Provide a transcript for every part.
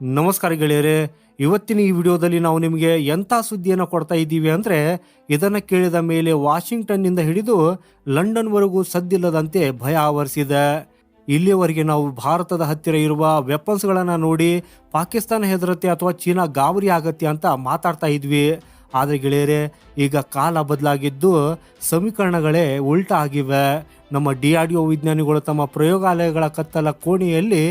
ನಮಸ್ಕಾರ ಗೆಳೆಯರೆ, ಇವತ್ತಿನ ಈ ವಿಡಿಯೋದಲ್ಲಿ ನಾವು ನಿಮಗೆ ಎಂಥ ಸುದ್ದಿಯನ್ನು ಕೊಡ್ತಾ ಇದ್ದೀವಿ ಅಂದರೆ, ಇದನ್ನು ಕೇಳಿದ ಮೇಲೆ ವಾಷಿಂಗ್ಟನ್ನಿಂದ ಹಿಡಿದು ಲಂಡನ್ವರೆಗೂ ಸದ್ದಿಲ್ಲದಂತೆ ಭಯ ಆವರಿಸಿದೆ. ಇಲ್ಲಿಯವರೆಗೆ ನಾವು ಭಾರತದ ಹತ್ತಿರ ಇರುವ ವೆಪನ್ಸ್ಗಳನ್ನು ನೋಡಿ ಪಾಕಿಸ್ತಾನ ಹೆದರತ್ತೆ ಅಥವಾ ಚೀನಾ ಗಾಬರಿ ಆಗತ್ತೆ ಅಂತ ಮಾತಾಡ್ತಾ ಇದ್ವಿ. ಆದರೆ ಗೆಳೆಯರೇ, ಈಗ ಕಾಲ ಬದಲಾಗಿದ್ದು ಸಮೀಕರಣಗಳೇ ಉಲ್ಟಾ ಆಗಿವೆ. ನಮ್ಮ ಡಿ ಆರ್ ಡಿ ಒ ವಿಜ್ಞಾನಿಗಳು ತಮ್ಮ ಪ್ರಯೋಗಾಲಯಗಳ ಕತ್ತಲ ಕೋಣೆಯಲ್ಲಿ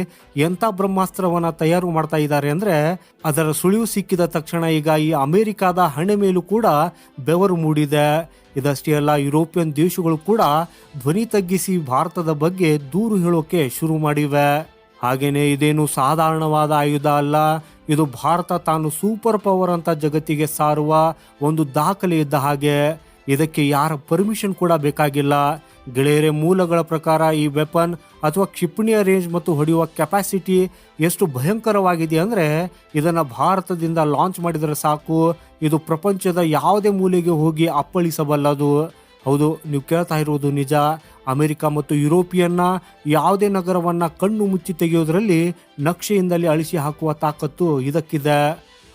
ಎಂಥ ಬ್ರಹ್ಮಾಸ್ತ್ರವನ್ನು ತಯಾರು ಮಾಡ್ತಾ ಇದ್ದಾರೆ ಅಂದರೆ, ಅದರ ಸುಳಿವು ಸಿಕ್ಕಿದ ತಕ್ಷಣ ಈಗ ಈ ಅಮೆರಿಕಾದ ಹಣೆ ಮೇಲೂ ಕೂಡ ಬೆವರು ಮೂಡಿದೆ. ಇದಷ್ಟೇ ಅಲ್ಲ, ಯುರೋಪಿಯನ್ ದೇಶಗಳು ಕೂಡ ಧ್ವನಿ ತಗ್ಗಿಸಿ ಭಾರತದ ಬಗ್ಗೆ ದೂರು ಹೇಳೋಕೆ ಶುರು ಮಾಡಿವೆ. ಹಾಗೇನೆ ಇದೇನು ಸಾಧಾರಣವಾದ ಆಯುಧ ಅಲ್ಲ? ಇದು ಭಾರತ ತಾನು ಸೂಪರ್ ಪವರ್ ಅಂತ ಜಗತ್ತಿಗೆ ಸಾರುವ ಒಂದು ದಾಖಲೆ ಇದ್ದ ಹಾಗೆ. ಇದಕ್ಕೆ ಯಾರ ಪರ್ಮಿಷನ್ ಕೂಡ ಬೇಕಾಗಿಲ್ಲ. ಗೆಳೆಯರೆ, ಮೂಲಗಳ ಪ್ರಕಾರ ಈ ವೆಪನ್ ಅಥವಾ ಕ್ಷಿಪಣಿಯ ರೇಂಜ್ ಮತ್ತು ಹೊಡೆಯುವ ಕೆಪಾಸಿಟಿ ಎಷ್ಟು ಭಯಂಕರವಾಗಿದೆ ಅಂದರೆ ಇದನ್ನು ಭಾರತದಿಂದ ಲಾಂಚ್ ಮಾಡಿದರೆ ಸಾಕು. ಇದು ಪ್ರಪಂಚದ ಯಾವುದೇ ಮೂಲೆಗೆ ಹೋಗಿ ಅಪ್ಪಳಿಸಬಲ್ಲದು. ಹೌದು, ನೀವು ಕೇಳ್ತಾ ಇರುವುದು ನಿಜ. ಅಮೆರಿಕ ಮತ್ತು ಯುರೋಪಿಯನ್ನ ಯಾವುದೇ ನಗರವನ್ನ ಕಣ್ಣು ಮುಚ್ಚಿ ತೆಗೆಯೋದರಲ್ಲಿ ನಕ್ಷೆಯಿಂದಲೇ ಅಳಿಸಿ ಹಾಕುವ ತಾಕತ್ತು ಇದಕ್ಕಿದೆ.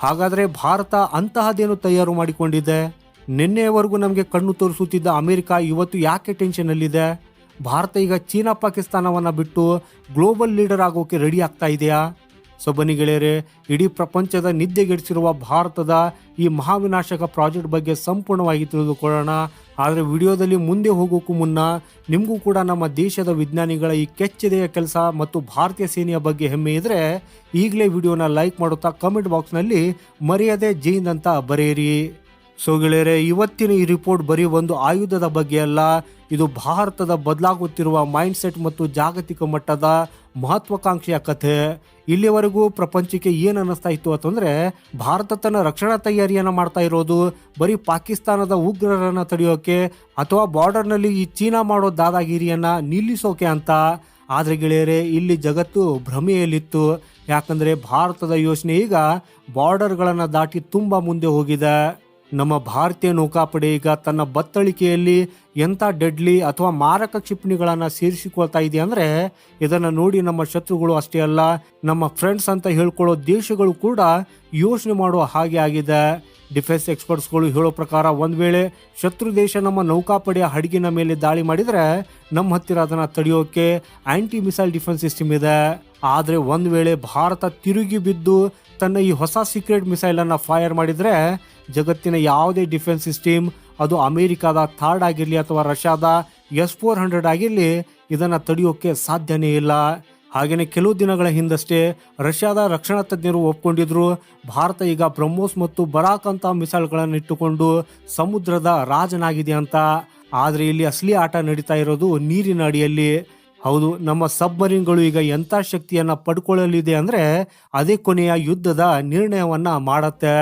ಹಾಗಾದರೆ ಭಾರತ ಅಂತಹದೇನು ತಯಾರು ಮಾಡಿಕೊಂಡಿದೆ? ನಿನ್ನೆಯವರೆಗೂ ನಮಗೆ ಕಣ್ಣು ತೋರಿಸುತ್ತಿದ್ದ ಅಮೆರಿಕ ಇವತ್ತು ಯಾಕೆ ಟೆನ್ಷನ್ನಲ್ಲಿದೆ ಭಾರತ ಈಗ ಚೀನಾ, ಪಾಕಿಸ್ತಾನವನ್ನು ಬಿಟ್ಟು ಗ್ಲೋಬಲ್ ಲೀಡರ್ ಆಗೋಕೆ ರೆಡಿ ಆಗ್ತಾ ಇದೆಯಾ? ಸೊ ಬನ್ನಿ ಗೆಳೆಯರೆ, ಇಡೀ ಪ್ರಪಂಚದ ನಿದ್ದೆಗೆಡಿಸಿರುವ ಭಾರತದ ಈ ಮಹಾವಿನಾಶಕ ಪ್ರಾಜೆಕ್ಟ್ ಬಗ್ಗೆ ಸಂಪೂರ್ಣವಾಗಿ ತಿಳಿದುಕೊಳ್ಳೋಣ. ಆದರೆ ವಿಡಿಯೋದಲ್ಲಿ ಮುಂದೆ ಹೋಗೋಕ್ಕೂ ಮುನ್ನ ನಿಮಗೂ ಕೂಡ ನಮ್ಮ ದೇಶದ ವಿಜ್ಞಾನಿಗಳ ಈ ಕೆಚ್ಚೆದೆಯ ಕೆಲಸ ಮತ್ತು ಭಾರತೀಯ ಸೇನೆಯ ಬಗ್ಗೆ ಹೆಮ್ಮೆ ಇದ್ದರೆ ಈಗಲೇ ವಿಡಿಯೋನ ಲೈಕ್ ಮಾಡುತ್ತಾ ಕಮೆಂಟ್ ಬಾಕ್ಸ್ನಲ್ಲಿ ಮರೆಯದೆ ಜೈನ್ ಅಂತ ಬರೆಯಿರಿ. ಸೊ ಗೆಳೆಯರೆ, ಇವತ್ತಿನ ಈ ರಿಪೋರ್ಟ್ ಬರೀ ಒಂದು ಆಯುಧದ ಬಗ್ಗೆ ಅಲ್ಲ, ಇದು ಭಾರತದ ಬದಲಾಗುತ್ತಿರುವ ಮೈಂಡ್ ಸೆಟ್ ಮತ್ತು ಜಾಗತಿಕ ಮಟ್ಟದ ಮಹತ್ವಾಕಾಂಕ್ಷೆಯ ಕಥೆ. ಇಲ್ಲಿವರೆಗೂ ಪ್ರಪಂಚಕ್ಕೆ ಏನು ಅನ್ನಿಸ್ತಾ ಇತ್ತು ಅಂತಂದ್ರೆ, ಭಾರತ ತನ್ನ ರಕ್ಷಣಾ ತಯಾರಿಯನ್ನು ಮಾಡ್ತಾ ಇರೋದು, ಬರೀ ಪಾಕಿಸ್ತಾನದ ಉಗ್ರರನ್ನ ತಡೆಯೋಕೆ ಅಥವಾ ಬಾರ್ಡರ್ನಲ್ಲಿ ಈ ಚೀನಾ ಮಾಡೋ ದಾದಾಗಿರಿಯನ್ನ ನಿಲ್ಲಿಸೋಕೆ ಅಂತ. ಆದರೆ ಗೆಳೆಯರೆ, ಇಲ್ಲಿ ಜಗತ್ತು ಭ್ರಮೆಯಲ್ಲಿತ್ತು. ಯಾಕಂದ್ರೆ ಭಾರತದ ಯೋಚನೆ ಈಗ ಬಾರ್ಡರ್ಗಳನ್ನು ದಾಟಿ ತುಂಬಾ ಮುಂದೆ ಹೋಗಿದೆ. ನಮ್ಮ ಭಾರತೀಯ ನೌಕಾಪಡೆ ಈಗ ತನ್ನ ಬತ್ತಳಿಕೆಯಲ್ಲಿ ಎಂಥ ಡೆಡ್ಲಿ ಅಥವಾ ಮಾರಕ ಕ್ಷಿಪಣಿಗಳನ್ನು ಸೇರಿಸಿಕೊಳ್ತಾ ಇದೆ ಅಂದರೆ, ಇದನ್ನು ನೋಡಿ ನಮ್ಮ ಶತ್ರುಗಳು ಅಷ್ಟೇ ಅಲ್ಲ, ನಮ್ಮ ಫ್ರೆಂಡ್ಸ್ ಅಂತ ಹೇಳ್ಕೊಳ್ಳೋ ದೇಶಗಳು ಕೂಡ ಯೋಚನೆ ಮಾಡುವ ಹಾಗೆ ಆಗಿದೆ. ಡಿಫೆನ್ಸ್ ಎಕ್ಸ್ಪರ್ಟ್ಸ್ಗಳು ಹೇಳೋ ಪ್ರಕಾರ ಒಂದು ವೇಳೆ ಶತ್ರು ದೇಶ ನಮ್ಮ ನೌಕಾಪಡೆಯ ಹಡಗಿನ ಮೇಲೆ ದಾಳಿ ಮಾಡಿದರೆ ನಮ್ಮ ಹತ್ತಿರ ಅದನ್ನು ತಡೆಯೋಕೆ ಆ್ಯಂಟಿ ಮಿಸೈಲ್ ಡಿಫೆನ್ಸ್ ಸಿಸ್ಟಮ್ ಇದೆ. ಆದರೆ ಒಂದು ವೇಳೆ ಭಾರತ ತಿರುಗಿ ಬಿದ್ದು ತನ್ನ ಈ ಹೊಸ ಸೀಕ್ರೆಟ್ ಮಿಸೈಲನ್ನು ಫೈರ್ ಮಾಡಿದರೆ ಜಗತ್ತಿನ ಯಾವುದೇ ಡಿಫೆನ್ಸ್ ಸಿಸ್ಟಮ್ ಅದು ಅಮೆರಿಕಾದ ಥರ್ಡ್ ಆಗಿರಲಿ ಅಥವಾ ರಷ್ಯಾದ ಎಸ್ ಫೋರ್ ಹಂಡ್ರೆಡ್ ಆಗಿರಲಿ, ಇದನ್ನು ತಡೆಯೋಕೆ ಸಾಧ್ಯನೇ ಇಲ್ಲ. ಹಾಗೆಯೇ ಕೆಲವು ದಿನಗಳ ಹಿಂದಷ್ಟೇ ರಷ್ಯಾದ ರಕ್ಷಣಾ ತಜ್ಞರು ಒಪ್ಕೊಂಡಿದ್ರು, ಭಾರತ ಈಗ ಬ್ರಹ್ಮೋಸ್ ಮತ್ತು ಬರಾಕ್ ಅಂತ ಮಿಸೈಲ್ಗಳನ್ನು ಇಟ್ಟುಕೊಂಡು ಸಮುದ್ರದ ರಾಜನಾಗಿದೆ ಅಂತ. ಆದರೆ ಇಲ್ಲಿ ಅಸಲಿ ಆಟ ನಡೀತಾ ಇರೋದು ನೀರಿನ ಅಡಿಯಲ್ಲಿ. ಹೌದು, ನಮ್ಮ ಸಬ್ಮರೀನ್ಗಳು ಈಗ ಎಂಥ ಶಕ್ತಿಯನ್ನ ಪಡ್ಕೊಳ್ಳಲಿದೆ ಅಂದ್ರೆ ಅದೇ ಕೊನೆಯ ಯುದ್ಧದ ನಿರ್ಣಯವನ್ನ ಮಾಡತ್ತೆ.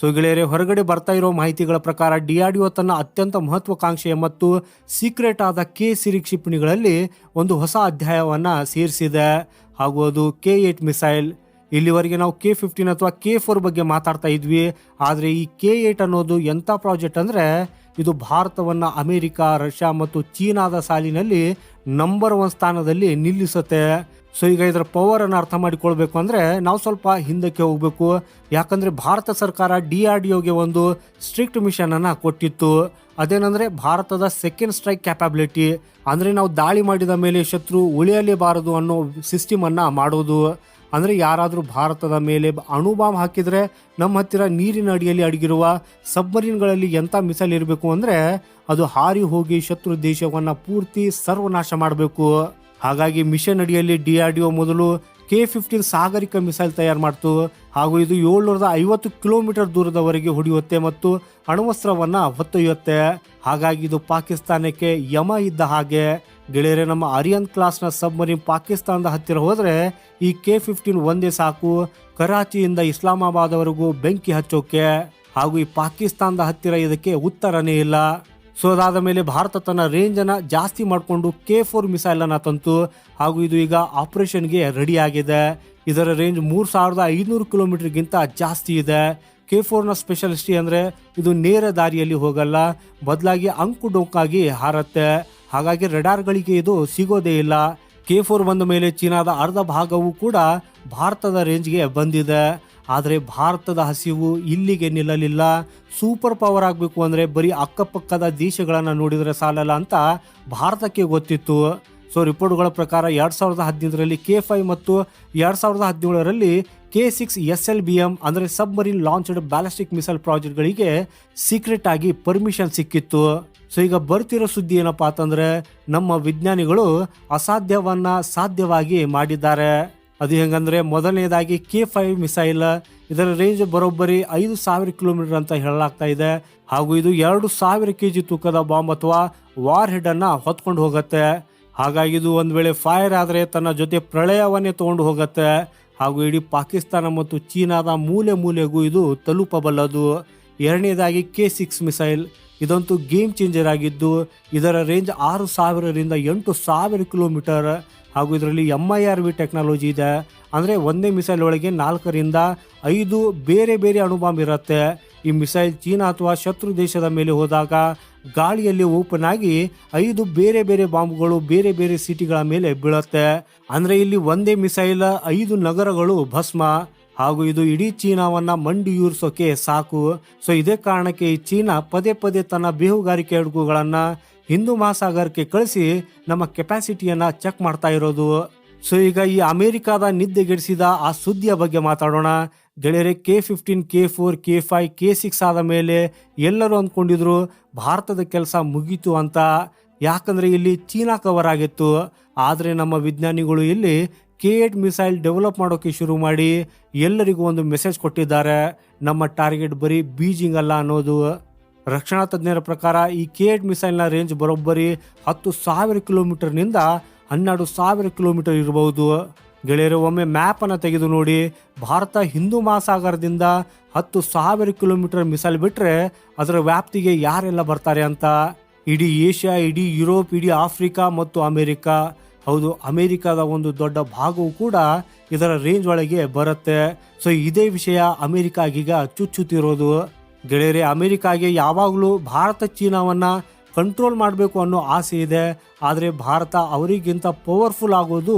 ಸೊ ಗೆಳೆಯರೆ, ಹೊರಗಡೆ ಬರ್ತಾ ಇರೋ ಮಾಹಿತಿಗಳ ಪ್ರಕಾರ ಡಿಆರ್ಡಿಒ ತನ್ನ ಅತ್ಯಂತ ಮಹತ್ವಾಕಾಂಕ್ಷೆಯ ಮತ್ತು ಸೀಕ್ರೆಟ್ ಆದ ಕೆ ಸಿರಿ ಕ್ಷಿಪಣಿಗಳಲ್ಲಿ ಒಂದು ಹೊಸ ಅಧ್ಯಾಯವನ್ನ ಸೇರಿಸಿದೆ. ಹಾಗೂ ಅದು ಕೆ ಏಟ್ ಮಿಸೈಲ್ ಇಲ್ಲಿವರೆಗೆ ನಾವು ಕೆ ಫಿಫ್ಟೀನ್ ಅಥವಾ ಕೆ ಫೋರ್ ಬಗ್ಗೆ ಮಾತಾಡ್ತಾ ಇದ್ವಿ. ಆದರೆ ಈ ಕೆ ಏಟ್ ಅನ್ನೋದು ಎಂಥ ಪ್ರಾಜೆಕ್ಟ್ ಅಂದರೆ ಇದು ಭಾರತವನ್ನು ಅಮೆರಿಕ, ರಷ್ಯಾ ಮತ್ತು ಚೀನಾದ ಸಾಲಿನಲ್ಲಿ ನಂಬರ್ ಒನ್ ಸ್ಥಾನದಲ್ಲಿ ನಿಲ್ಲಿಸುತ್ತೆ. ಸೊ ಈಗ ಇದರ ಪವರ್ ಅನ್ನು ಅರ್ಥ ಮಾಡಿಕೊಳ್ಬೇಕು ಅಂದ್ರೆ ನಾವು ಸ್ವಲ್ಪ ಹಿಂದಕ್ಕೆ ಹೋಗ್ಬೇಕು. ಯಾಕಂದ್ರೆ ಭಾರತ ಸರ್ಕಾರ ಡಿ ಆರ್ ಡಿ ಒಗೆ ಒಂದು ಸ್ಟ್ರಿಕ್ಟ್ ಮಿಷನ್ ಅನ್ನ ಕೊಟ್ಟಿತ್ತು. ಅದೇನಂದ್ರೆ ಭಾರತದ ಸೆಕೆಂಡ್ ಸ್ಟ್ರೈಕ್ ಕ್ಯಾಪಬಿಲಿಟಿ ಅಂದ್ರೆ ನಾವು ದಾಳಿ ಮಾಡಿದ ಮೇಲೆ ಶತ್ರು ಉಳಿಯಲೇಬಾರದು ಅನ್ನೋ ಸಿಸ್ಟಮ್ ಅನ್ನ ಮಾಡೋದು. ಅಂದ್ರೆ ಯಾರಾದರೂ ಭಾರತದ ಮೇಲೆ ಅಣುಬಾಂಬ್ ಹಾಕಿದರೆ ನಮ್ಮ ಹತ್ತಿರ ನೀರಿನ ಅಡಿಯಲ್ಲಿ ಅಡಗಿರುವ ಸಬ್ಮರೀನ್ಗಳಲ್ಲಿ ಎಂಥ ಮಿಸೈಲ್ ಇರಬೇಕು ಅಂದರೆ ಅದು ಹಾರಿ ಹೋಗಿ ಶತ್ರು ದೇಶವನ್ನು ಪೂರ್ತಿ ಸರ್ವನಾಶ ಮಾಡಬೇಕು. ಹಾಗಾಗಿ ಮಿಷನ್ ಅಡಿಯಲ್ಲಿ ಡಿ ಆರ್ ಡಿ ಮೊದಲು ಕೆ ಫಿಫ್ಟೀನ್ ಸಾಗರಿಕ ಮಿಸೈಲ್ ತಯಾರು ಮಾಡ್ತು. ಹಾಗೂ ಇದು ಏಳ್ನೂರದ ಐವತ್ತು ಕಿಲೋಮೀಟರ್ ದೂರದವರೆಗೆ ಹೊಡೆಯುತ್ತೆ ಮತ್ತು ಅಣವಸ್ತ್ರವನ್ನು ಹೊತ್ತೊಯ್ಯುತ್ತೆ. ಹಾಗಾಗಿ ಇದು ಪಾಕಿಸ್ತಾನಕ್ಕೆ ಯಮ ಇದ್ದ ಹಾಗೆ. ಗೆಳೆಯರೆ, ನಮ್ಮ ಅರಿಯನ್ ಕ್ಲಾಸ್ನ ಸಬ್ಮರಿನ್ ಪಾಕಿಸ್ತಾನದ ಹತ್ತಿರ ಹೋದರೆ ಈ ಕೆ ಫಿಫ್ಟೀನ್ ಒಂದೇ ಸಾಕು. ಕರಾಚಿಯಿಂದ ಇಸ್ಲಾಮಾಬಾದ್ವರೆಗೂ ಬೆಂಕಿ ಹಚ್ಚೋಕೆ ಹಾಗೂ ಈ ಪಾಕಿಸ್ತಾನದ ಹತ್ತಿರ ಇದಕ್ಕೆ ಉತ್ತರನೇ ಇಲ್ಲ. ಸೊ, ಅದಾದ ಮೇಲೆ ಭಾರತ ತನ್ನ ರೇಂಜ್ ಅನ್ನ ಜಾಸ್ತಿ ಮಾಡಿಕೊಂಡು ಕೆ ಫೋರ್ ಮಿಸೈಲ್ ಅನ್ನ ತಂತು ಹಾಗೂ ಇದು ಈಗ ಆಪರೇಷನ್ಗೆ ರೆಡಿ ಆಗಿದೆ ಇದರ ರೇಂಜ್ ಮೂರು ಸಾವಿರದ ಐನೂರು ಕಿಲೋಮೀಟರ್ಗಿಂತ ಜಾಸ್ತಿ ಇದೆ. ಕೆ ಫೋರ್ನ ಸ್ಪೆಷಲಿಸ್ಟಿ ಅಂದ್ರೆ ಇದು ನೇರ ದಾರಿಯಲ್ಲಿ ಹೋಗಲ್ಲ, ಬದಲಾಗಿ ಅಂಕು ಡೊಂಕಾಗಿ ಹಾರತ್ತೆ. ಹಾಗಾಗಿ ರೆಡಾರ್ಗಳಿಗೆ ಇದು ಸಿಗೋದೇ ಇಲ್ಲ. ಕೆ ಫೋರ್ ಬಂದ ಮೇಲೆ ಚೀನಾದ ಅರ್ಧ ಭಾಗವೂ ಕೂಡ ಭಾರತದ ರೇಂಜ್ಗೆ ಬಂದಿದೆ. ಆದರೆ ಭಾರತದ ಹಸಿವು ಇಲ್ಲಿಗೆ ನಿಲ್ಲಲಿಲ್ಲ. ಸೂಪರ್ ಪವರ್ ಆಗಬೇಕು ಅಂದರೆ ಬರೀ ಅಕ್ಕಪಕ್ಕದ ದೇಶಗಳನ್ನು ನೋಡಿದರೆ ಸಾಲಲ್ಲ ಅಂತ ಭಾರತಕ್ಕೆ ಗೊತ್ತಿತ್ತು. ಸೊ ರಿಪೋರ್ಟ್ಗಳ ಪ್ರಕಾರ ಎರಡು ಸಾವಿರದ ಹದಿನೈದರಲ್ಲಿ ಕೆ ಫೈವ್ ಮತ್ತು ಎರಡು ಸಾವಿರದ ಹದಿನೇಳರಲ್ಲಿ K six S L B M ಅಂದರೆ ಸಬ್ಮರೀನ್ ಲಾಂಚ್ಡ್ ಬ್ಯಾಲಿಸ್ಟಿಕ್ ಮಿಸೈಲ್ ಪ್ರಾಜೆಕ್ಟ್ಗಳಿಗೆ ಸೀಕ್ರೆಟ್ ಆಗಿ ಪರ್ಮಿಷನ್ ಸಿಕ್ಕಿತ್ತು. ಸೊ ಈಗ ಬರ್ತಿರೋ ಸುದ್ದಿ ಏನಪ್ಪಾ ಅಂತಂದ್ರೆ ನಮ್ಮ ವಿಜ್ಞಾನಿಗಳು ಅಸಾಧ್ಯವನ್ನ ಸಾಧ್ಯವಾಗಿ ಮಾಡಿದ್ದಾರೆ. ಅದು ಹೆಂಗಂದ್ರೆ ಮೊದಲನೇದಾಗಿ ಕೆ ಫೈವ್ ಮಿಸೈಲ್ ಇದರ ರೇಂಜ್ ಬರೋಬ್ಬರಿ ಐದು ಸಾವಿರ ಕಿಲೋಮೀಟರ್ ಅಂತ ಹೇಳಲಾಗ್ತಾ ಇದೆ. ಹಾಗೂ ಇದು ಎರಡು ಸಾವಿರ ಕೆ ಜಿ ತೂಕದ ಬಾಂಬ್ ಅಥವಾ ವಾರ್ ಹೆಡ್ ಅನ್ನ ಹೊತ್ಕೊಂಡು ಹೋಗುತ್ತೆ. ಹಾಗಾಗಿ ಇದು ಒಂದ್ ವೇಳೆ ಫೈರ್ ಆದ್ರೆ ತನ್ನ ಜೊತೆ ಪ್ರಳಯವನ್ನೇ ತಗೊಂಡು ಹೋಗುತ್ತೆ. ಹಾಗೂ ಇಡೀ ಪಾಕಿಸ್ತಾನ ಮತ್ತು ಚೀನಾದ ಮೂಲೆ ಮೂಲೆಗೂ ಇದು ತಲುಪಬಲ್ಲದು. ಎರಡನೇದಾಗಿ ಕೆ ಸಿಕ್ಸ್ ಮಿಸೈಲ್ ಇದಂತೂ ಗೇಮ್ ಚೇಂಜರ್ ಆಗಿದ್ದು, ಇದರ ರೇಂಜ್ ಆರು ಸಾವಿರದಿಂದ ಎಂಟು ಸಾವಿರ ಕಿಲೋಮೀಟರ್ ಹಾಗೂ ಇದರಲ್ಲಿ M I R V technology ಇದೆ. ಅಂದರೆ ಒಂದೇ ಮಿಸೈಲ್ ಒಳಗೆ ನಾಲ್ಕರಿಂದ ಐದು ಬೇರೆ ಬೇರೆ ಅಣುಬಾಂಬ್ ಇರುತ್ತೆ. ಈ ಮಿಸೈಲ್ ಚೀನಾ ಅಥವಾ ಶತ್ರು ದೇಶದ ಮೇಲೆ ಹೋದಾಗ ಗಾಳಿಯಲ್ಲಿ ಓಪನ್ ಆಗಿ ಐದು ಬೇರೆ ಬೇರೆ ಬಾಂಬ್ಗಳು ಬೇರೆ ಬೇರೆ ಸಿಟಿಗಳ ಮೇಲೆ ಬೀಳುತ್ತೆ. ಅಂದರೆ ಇಲ್ಲಿ ಒಂದೇ ಮಿಸೈಲ್ ಐದು ನಗರಗಳು ಭಸ್ಮ. ಹಾಗೂ ಇದು ಇಡೀ ಚೀನಾವನ್ನ ಮಂಡಿಯೂರ್ಸೋಕೆ ಸಾಕು. ಸೊ ಇದೇ ಕಾರಣಕ್ಕೆ ಈ ಚೀನಾ ಪದೇ ಪದೇ ತನ್ನ ಬೇಹುಗಾರಿಕೆ ಹಡಗುಗಳನ್ನ ಹಿಂದೂ ಮಹಾಸಾಗರಕ್ಕೆ ಕಳಿಸಿ ನಮ್ಮ ಕೆಪಾಸಿಟಿಯನ್ನ ಚೆಕ್ ಮಾಡ್ತಾ ಇರೋದು. ಸೊ ಈಗ ಈ ಅಮೆರಿಕಾದ ನಿದ್ದೆಗೆಡಿಸಿದ ಆ ಸುದ್ದಿಯ ಬಗ್ಗೆ ಮಾತಾಡೋಣ. ಗೆಳೆಯರೆ, K fifteen, K four, K five, K six ಆದ ಮೇಲೆ ಎಲ್ಲರೂ ಅಂದ್ಕೊಂಡಿದ್ರು ಭಾರತದ ಕೆಲಸ ಮುಗೀತು ಅಂತ. ಯಾಕಂದ್ರೆ ಇಲ್ಲಿ ಚೀನಾ ಕವರ್ ಆಗಿತ್ತು. ಆದರೆ ನಮ್ಮ ವಿಜ್ಞಾನಿಗಳು ಇಲ್ಲಿ ಕೆ ಏಟ್ ಮಿಸೈಲ್ ಡೆವಲಪ್ ಮಾಡೋಕೆ ಶುರು ಮಾಡಿ ಎಲ್ಲರಿಗೂ ಒಂದು ಮೆಸೇಜ್ ಕೊಟ್ಟಿದ್ದಾರೆ. ನಮ್ಮ ಟಾರ್ಗೆಟ್ ಬರೀ ಬೀಜಿಂಗ್ ಅಲ್ಲ ಅನ್ನೋದು. ರಕ್ಷಣಾ ತಜ್ಞರ ಪ್ರಕಾರ ಈ ಕೆ ಏಟ್ ಮಿಸೈಲ್ನ ರೇಂಜ್ ಬರೋಬ್ಬರಿ ಹತ್ತು ಸಾವಿರ ಕಿಲೋಮೀಟರ್ನಿಂದ ಹನ್ನೆರಡು ಸಾವಿರ ಕಿಲೋಮೀಟರ್ ಇರಬಹುದು. ಗೆಳೆಯರು, ಒಮ್ಮೆ ಮ್ಯಾಪನ್ನು ತೆಗೆದು ನೋಡಿ. ಭಾರತ ಹಿಂದೂ ಮಹಾಸಾಗರದಿಂದ ಹತ್ತು ಸಾವಿರ ಕಿಲೋಮೀಟರ್ ಮಿಸೈಲ್ ಬಿಟ್ಟರೆ ಅದರ ವ್ಯಾಪ್ತಿಗೆ ಯಾರೆಲ್ಲ ಬರ್ತಾರೆ ಅಂತ? ಇಡೀ ಏಷ್ಯಾ, ಇಡೀ ಯುರೋಪ್, ಇಡೀ ಆಫ್ರಿಕಾ ಮತ್ತು ಅಮೆರಿಕ. ಹೌದು, ಅಮೆರಿಕದ ಒಂದು ದೊಡ್ಡ ಭಾಗವು ಕೂಡ ಇದರ ರೇಂಜ್ ಒಳಗೆ ಬರುತ್ತೆ. ಸೊ ಇದೇ ವಿಷಯ ಅಮೆರಿಕಾಗೀಗ ಚುಚ್ಚುತ್ತಿರೋದು. ಗೆಳೆಯರೆ, ಅಮೆರಿಕಾಗೆ ಯಾವಾಗಲೂ ಭಾರತ ಚೀನಾವನ್ನ ಕಂಟ್ರೋಲ್ ಮಾಡಬೇಕು ಅನ್ನೋ ಆಸೆ ಇದೆ. ಆದರೆ ಭಾರತ ಅವರಿಗಿಂತ ಪವರ್ಫುಲ್ ಆಗೋದು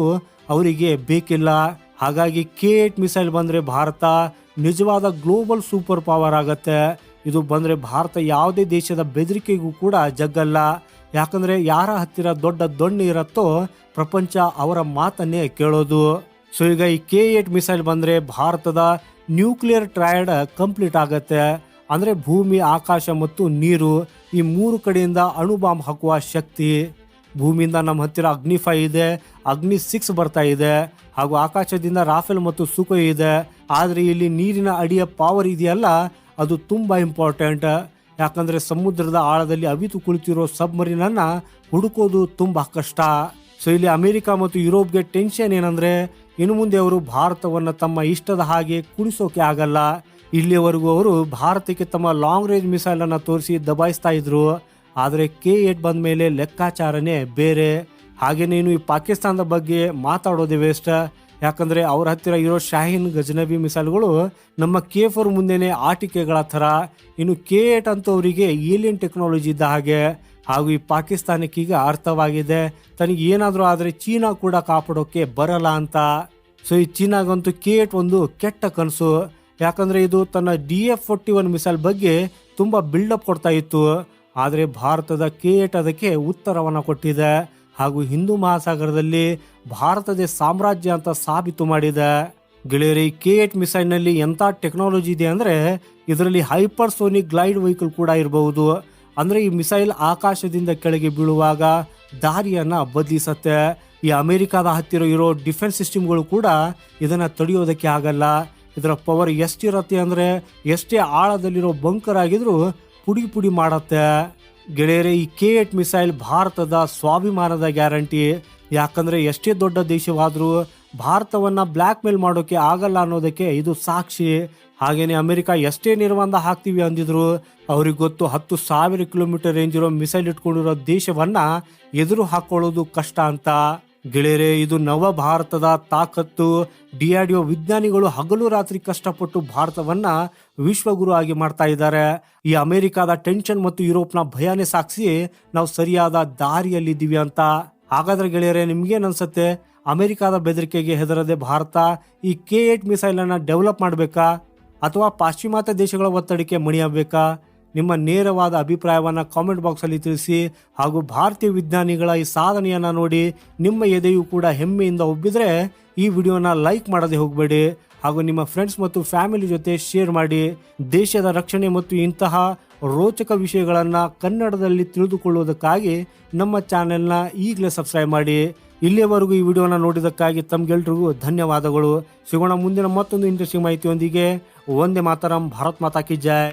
ಅವರಿಗೆ ಬೇಕಿಲ್ಲ. ಹಾಗಾಗಿ ಕೆ ಏಟ್ ಮಿಸೈಲ್ ಬಂದರೆ ಭಾರತ ನಿಜವಾದ ಗ್ಲೋಬಲ್ ಸೂಪರ್ ಪವರ್ ಆಗತ್ತೆ. ಇದು ಬಂದರೆ ಭಾರತ ಯಾವುದೇ ದೇಶದ ಬೆದರಿಕೆಗೂ ಕೂಡ ಜಗ್ಗಲ್ಲ. ಯಾಕಂದ್ರೆ ಯಾರ ಹತ್ತಿರ ದೊಡ್ಡ ದೊಣ್ಣೆ ಇರತ್ತೋ ಪ್ರಪಂಚ ಅವರ ಮಾತನ್ನೇ ಕೇಳೋದು. ಸೊ ಈಗ ಈ ಕೆ ಏಟ್ ಮಿಸೈಲ್ ಬಂದರೆ ಭಾರತದ ನ್ಯೂಕ್ಲಿಯರ್ ಟ್ರಯಡ್ ಕಂಪ್ಲೀಟ್ ಆಗುತ್ತೆ. ಅಂದ್ರೆ ಭೂಮಿ, ಆಕಾಶ ಮತ್ತು ನೀರು ಈ ಮೂರು ಕಡೆಯಿಂದ ಅಣು ಬಾಂಬ್ ಹಾಕುವ ಶಕ್ತಿ. ಭೂಮಿಯಿಂದ ನಮ್ಮ ಹತ್ತಿರ ಅಗ್ನಿ ಫೈ ಇದೆ, ಅಗ್ನಿ ಸಿಕ್ಸ್ ಬರ್ತಾ ಇದೆ, ಹಾಗೂ ಆಕಾಶದಿಂದ ರಾಫೆಲ್ ಮತ್ತು ಸುಖ ಇದೆ. ಆದರೆ ಇಲ್ಲಿ ನೀರಿನ ಅಡಿಯ ಪಾವರ್ ಇದೆಯಲ್ಲ, ಅದು ತುಂಬಾ ಇಂಪಾರ್ಟೆಂಟ್ ಯಾಕಂದ್ರೆ ಸಮುದ್ರದ ಆಳದಲ್ಲಿ ಅವಿತು ಕುಳಿತಿರೋ ಸಬ್ಮರೀನ್ ಅನ್ನ ಹುಡುಕೋದು ತುಂಬಾ ಕಷ್ಟ. ಸೊ ಇಲ್ಲಿ ಅಮೆರಿಕ ಮತ್ತು ಯುರೋಪ್ಗೆ ಟೆನ್ಷನ್ ಏನಂದ್ರೆ ಇನ್ನು ಮುಂದೆ ಅವರು ಭಾರತವನ್ನ ತಮ್ಮ ಇಷ್ಟದ ಹಾಗೆ ಕುಣಿಸೋಕೆ ಆಗಲ್ಲ. ಇಲ್ಲಿಯವರೆಗೂ ಅವರು ಭಾರತಕ್ಕೆ ತಮ್ಮ ಲಾಂಗ್ ರೇಂಜ್ ಮಿಸೈಲ್ ಅನ್ನ ತೋರಿಸಿ ದಬಾಯಿಸ್ತಾ ಇದ್ರು. ಆದರೆ ಕೆ ಏಟ್ ಬಂದ ಮೇಲೆ ಲೆಕ್ಕಾಚಾರನೇ ಬೇರೆ. ಹಾಗೇನೇನು ಈ ಪಾಕಿಸ್ತಾನದ ಬಗ್ಗೆ ಮಾತಾಡೋದೇ ವೇಸ್ಟ್ ಯಾಕಂದ್ರೆ ಅವ್ರ ಹತ್ತಿರ ಇರೋ ಶಾಹೀನ್ ಗಜನಬಿ ಮಿಸೈಲ್ಗಳು ನಮ್ಮ ಕೆ ಫೋರ್ ಮುಂದೆನೆ ಆಟಿಕೆಗಳ ಥರ. ಇನ್ನು ಕೆ ಏಟ್ ಅಂತವರಿಗೆ ಏಲಿಯನ್ ಟೆಕ್ನಾಲಜಿ ಇದ್ದ ಹಾಗೆ. ಹಾಗೂ ಈ ಪಾಕಿಸ್ತಾನಕ್ಕೆ ಈಗ ಅರ್ಥವಾಗಿದೆ. ತನಗೆ ಏನಾದರೂ ಆದರೆ ಚೀನಾ ಕೂಡ ಕಾಪಾಡೋಕ್ಕೆ ಬರಲ್ಲ ಅಂತ. ಸೊ ಈ ಚೀನಾಗಂತೂ ಕೆ ಏಟ್ ಒಂದು ಕೆಟ್ಟ ಕನಸು. ಯಾಕಂದ್ರೆ ಇದು ತನ್ನ D F forty one missile ಬಗ್ಗೆ ತುಂಬಾ ಬಿಲ್ಡಪ್ ಕೊಡ್ತಾ ಇತ್ತು. ಆದರೆ ಭಾರತದ ಕೆ ಏಟ್ ಅದಕ್ಕೆ ಉತ್ತರವನ್ನು ಕೊಟ್ಟಿದೆ. ಹಾಗೂ ಹಿಂದೂ ಮಹಾಸಾಗರದಲ್ಲಿ ಭಾರತದ ಸಾಮ್ರಾಜ್ಯ ಅಂತ ಸಾಬೀತು ಮಾಡಿದ. ಗೆಳೆಯರಿ, ಕೆ ಏಟ್ ಮಿಸೈಲ್ನಲ್ಲಿ ಎಂಥ ಟೆಕ್ನಾಲಜಿ ಇದೆ ಅಂದರೆ ಇದರಲ್ಲಿ ಹೈಪರ್ ಸೋನಿಕ್ ಗ್ಲೈಡ್ ವೆಹಿಕಲ್ ಕೂಡ ಇರಬಹುದು. ಅಂದರೆ ಈ ಮಿಸೈಲ್ ಆಕಾಶದಿಂದ ಕೆಳಗೆ ಬೀಳುವಾಗ ದಾರಿಯನ್ನ ಬದಲಿಸತ್ತೆ. ಈ ಅಮೆರಿಕಾದ ಹತ್ತಿರ ಇರೋ ಡಿಫೆನ್ಸ್ ಸಿಸ್ಟಮ್ಗಳು ಕೂಡ ಇದನ್ನ ತಡೆಯೋದಕ್ಕೆ ಆಗಲ್ಲ. ಇದರ ಪವರ್ ಎಷ್ಟಿರತ್ತೆ ಅಂದರೆ ಎಷ್ಟೇ ಆಳದಲ್ಲಿರೋ ಬಂಕರ್ ಆಗಿದ್ರೂ ಪುಡಿ ಪುಡಿ ಮಾಡತ್ತೆ. ಗೆಳೆಯರೆ, ಈ ಕೆ ಏಟ್ ಮಿಸೈಲ್ ಭಾರತದ ಸ್ವಾಭಿಮಾನದ ಗ್ಯಾರಂಟಿ. ಯಾಕಂದ್ರೆ ಎಷ್ಟೇ ದೊಡ್ಡ ದೇಶವಾದರೂ ಭಾರತವನ್ನ ಬ್ಲ್ಯಾಕ್ ಮೇಲ್ ಮಾಡೋಕೆ ಆಗಲ್ಲ ಅನ್ನೋದಕ್ಕೆ ಇದು ಸಾಕ್ಷಿ. ಹಾಗೆಯೇ ಅಮೆರಿಕ ಎಷ್ಟೇ ನಿರ್ಬಂಧ ಹಾಕ್ತೀವಿ ಅಂದಿದ್ರು ಅವ್ರಿಗೆ ಗೊತ್ತು ಹತ್ತು ಸಾವಿರ ಕಿಲೋಮೀಟರ್ ರೇಂಜ್ ಇರೋ ಮಿಸೈಲ್ ಇಟ್ಕೊಂಡಿರೋ ದೇಶವನ್ನ ಎದುರು ಹಾಕೊಳ್ಳೋದು ಕಷ್ಟ ಅಂತ. ಗೆಳೆಯರೆ, ಇದು ನವ ಭಾರತದ ತಾಕತ್ತು. ಡಿಆರ್ಡಿಒ ವಿಜ್ಞಾನಿಗಳು ಹಗಲು ರಾತ್ರಿ ಕಷ್ಟಪಟ್ಟು ಭಾರತವನ್ನ ವಿಶ್ವಗುರು ಆಗಿ ಮಾಡ್ತಾ ಇದ್ದಾರೆ. ಈ ಅಮೆರಿಕಾದ ಟೆನ್ಷನ್ ಮತ್ತು ಯುರೋಪ್ನ ಭಯನೇ ಸಾಕ್ಷಿ ನಾವು ಸರಿಯಾದ ದಾರಿಯಲ್ಲಿದ್ದೀವಿ ಅಂತ. ಹಾಗಾದ್ರೆ ಗೆಳೆಯರೆ, ನಿಮ್ಗೇನನ್ಸುತ್ತೆ? ಅಮೆರಿಕಾದ ಬೆದರಿಕೆಗೆ ಹೆದರದೆ ಭಾರತ ಈ ಕೆ ಏಟ್ ಮಿಸೈಲ್ ಅನ್ನ ಡೆವಲಪ್ ಮಾಡಬೇಕಾ? ಅಥವಾ ಪಾಶ್ಚಿಮಾತ್ಯ ದೇಶಗಳ ಒತ್ತಡಕ್ಕೆ ಮಣಿಯಬೇಕಾ ನಿಮ್ಮ ನೇರವಾದ ಅಭಿಪ್ರಾಯವನ್ನು ಕಾಮೆಂಟ್ ಬಾಕ್ಸಲ್ಲಿ ತಿಳಿಸಿ ಹಾಗೂ ಭಾರತೀಯ ವಿಜ್ಞಾನಿಗಳ ಈ ಸಾಧನೆಯನ್ನು ನೋಡಿ ನಿಮ್ಮ ಎದೆಯೂ ಕೂಡ ಹೆಮ್ಮೆಯಿಂದ ಒಬ್ಬಿದ್ರೆ ಈ ವಿಡಿಯೋನ ಲೈಕ್ ಮಾಡದೆ ಹೋಗಬೇಡಿ ಹಾಗೂ ನಿಮ್ಮ ಫ್ರೆಂಡ್ಸ್ ಮತ್ತು ಫ್ಯಾಮಿಲಿ ಜೊತೆ ಶೇರ್ ಮಾಡಿ ದೇಶದ ರಕ್ಷಣೆ ಮತ್ತು ಇಂತಹ ರೋಚಕ ವಿಷಯಗಳನ್ನು ಕನ್ನಡದಲ್ಲಿ ತಿಳಿದುಕೊಳ್ಳುವುದಕ್ಕಾಗಿ ನಮ್ಮ ಚಾನೆಲ್ನ ಈಗಲೇ ಸಬ್ಸ್ಕ್ರೈಬ್ ಮಾಡಿ. ಇಲ್ಲಿಯವರೆಗೂ ಈ ವಿಡಿಯೋನ ನೋಡಿದ್ದಕ್ಕಾಗಿ ತಮ್ಗೆಲ್ರಿಗೂ ಧನ್ಯವಾದಗಳು. ಸಿಗೋಣ ಮುಂದಿನ ಮತ್ತೊಂದು ಇಂಟ್ರೆಸ್ಟಿಂಗ್ ಮಾಹಿತಿಯೊಂದಿಗೆ. ಒಂದೇ ಮಾತರಂ, ಭಾರತ್ ಮಾತಾ ಕಿ ಜೈ.